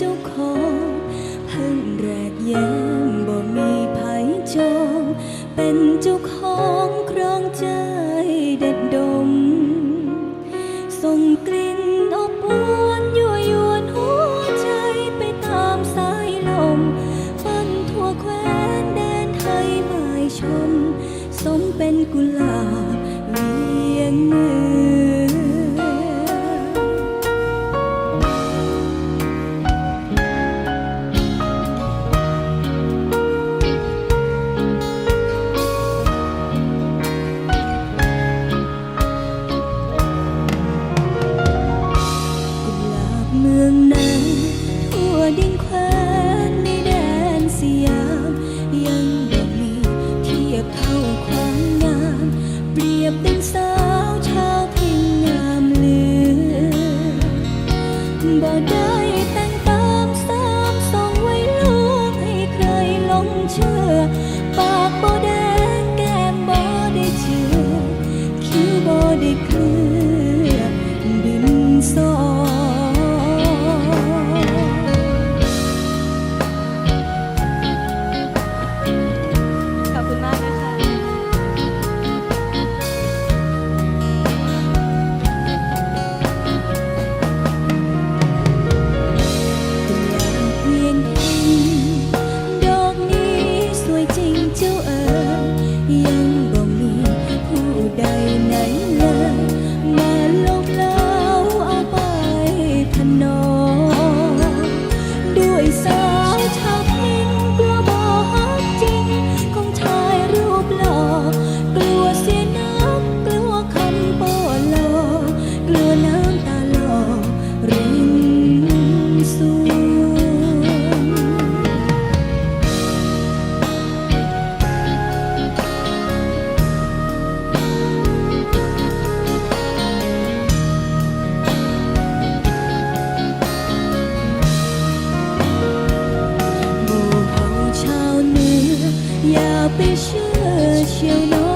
เจ้าของเพิ่งแรกแย้มบ่มีไผจองเป็นเจ้าของครองใจเด็ดดม ส่งกลิ่นอบอวนยั่วยวนหัวใจไปตามสายลมฟันทั่วแคว้นแดนไทยหมาชม สมเป็นกุหลาบเลียงเมื 被舍弃了。